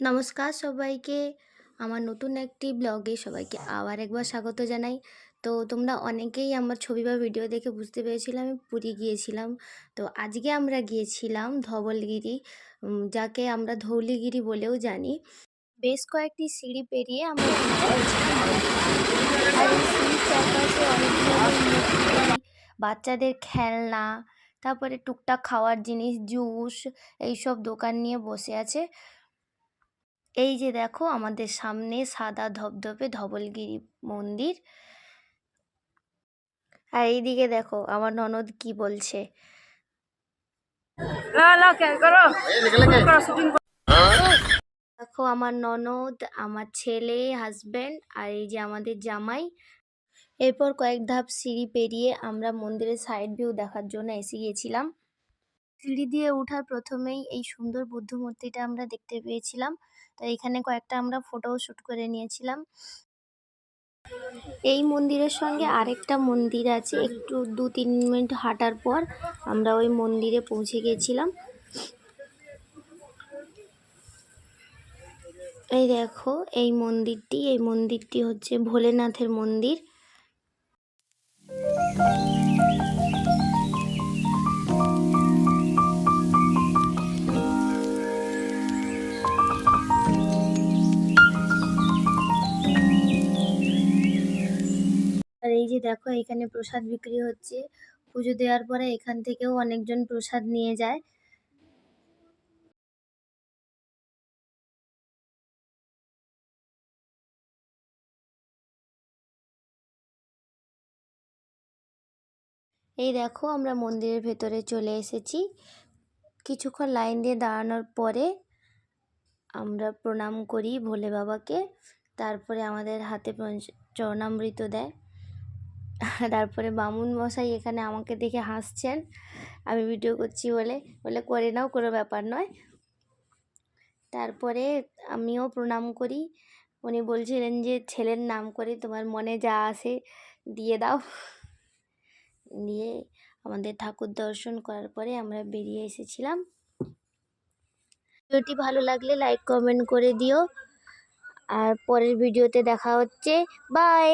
নমস্কার সবাইকে। আমার নতুন একটি ব্লগে সবাইকে আবার একবার স্বাগত জানাই। তো তোমরা অনেকেই আমার ছবি বা ভিডিও দেখে বুঝতে পেরেছিলাম আমি পুরী গিয়েছিলাম। তো আজকে আমরা গিয়েছিলাম ধবলগিরি যাকে আমরা ধৌলিগিরি বলেও জানি। বেশ কয়েকটি সিঁড়ি পেরিয়ে আমরা বাচ্চাদের খেলনা, তারপরে টুকটাক খাওয়ার জিনিস, জুস, এইসব দোকান নিয়ে বসে আছে। এই যে দেখো আমাদের সামনে সাদা ধপধপে ধবলগিরি মন্দির। আর এইদিকে দেখো আমার ননদ কি বলছে। দেখো আমার ননদ আমার ছেলে হাজব্যান্ড আর এই যে আমাদের জামাই। এরপর কয়েক ধাপ সিঁড়ি পেরিয়ে আমরা মন্দিরের সাইড ভিউ দেখার জন্য এসে গিয়েছিলাম সিঁড়ি দিয়ে ওঠার প্রথমেই এই সুন্দর বুদ্ধ মূর্তিটা আমরা দেখতে পেয়েছিলাম। তো এখানে কয়েকটা আমরা ফটো শ্যুট করে নিয়েছিলাম। এই মন্দিরের সঙ্গে আরেকটা মন্দির আছে, একটু দু তিন মিনিট হাঁটার পর আমরা ওই মন্দিরে পৌঁছে গিয়েছিলাম এই দেখো, এই মন্দিরটি এই মন্দিরটি হচ্ছে ভোলেনাথের মন্দির। যে দেখো এখানে প্রসাদ বিক্রি হচ্ছে। পুজো দেওয়ার পরে এখান থেকেও অনেকজন প্রসাদ নিয়ে যায়। এই দেখো আমরা মন্দিরের ভেতরে চলে এসেছি। কিছুক্ষণ লাইন দিয়ে দাঁড়ানোর পরে আমরা প্রণাম করি ভোলে বাবাকে। তারপরে আমাদের হাতে চরণামৃত দেয়। তারপরে বামুন মশাই এখানে আমাকে দেখে হাসছেন। আমি ভিডিও করছি বলে। বলে, করে নাও, কোনো ব্যাপার নয়। তারপরে আমিও প্রণাম করি। উনি বলছিলেন যে, ছেলের নাম করে তোমার মনে যা আসে, দিয়ে দাও। দিয়ে আমাদের ঠাকুর দর্শন করার পরে আমরা বেরিয়ে এসেছিলাম। ভিডিওটি ভালো লাগলে লাইক কমেন্ট করে দিও। আর পরের ভিডিওতে দেখা হচ্ছে। বাই